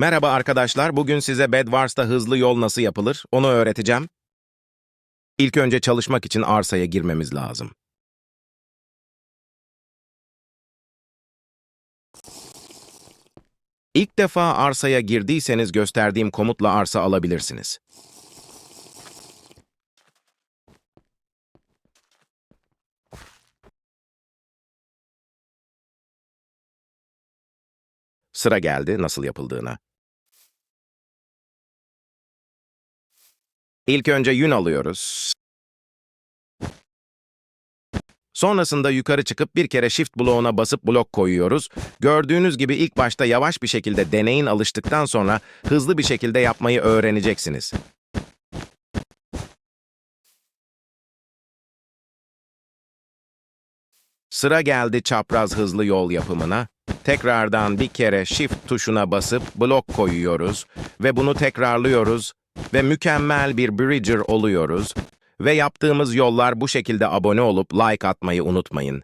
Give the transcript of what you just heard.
Merhaba arkadaşlar, bugün size Bedwars'ta hızlı yol nasıl yapılır, onu öğreteceğim. İlk önce çalışmak için arsaya girmemiz lazım. İlk defa arsaya girdiyseniz gösterdiğim komutla arsa alabilirsiniz. Sıra geldi nasıl yapıldığına. İlk önce yün alıyoruz. Sonrasında yukarı çıkıp bir kere shift bloğuna basıp blok koyuyoruz. Gördüğünüz gibi ilk başta yavaş bir şekilde deneyin alıştıktan sonra hızlı bir şekilde yapmayı öğreneceksiniz. Sıra geldi çapraz hızlı yol yapımına. Tekrardan bir kere shift tuşuna basıp blok koyuyoruz ve bunu tekrarlıyoruz ve mükemmel bir bridger oluyoruz. Ve yaptığımız yollar bu şekilde abone olup like atmayı unutmayın.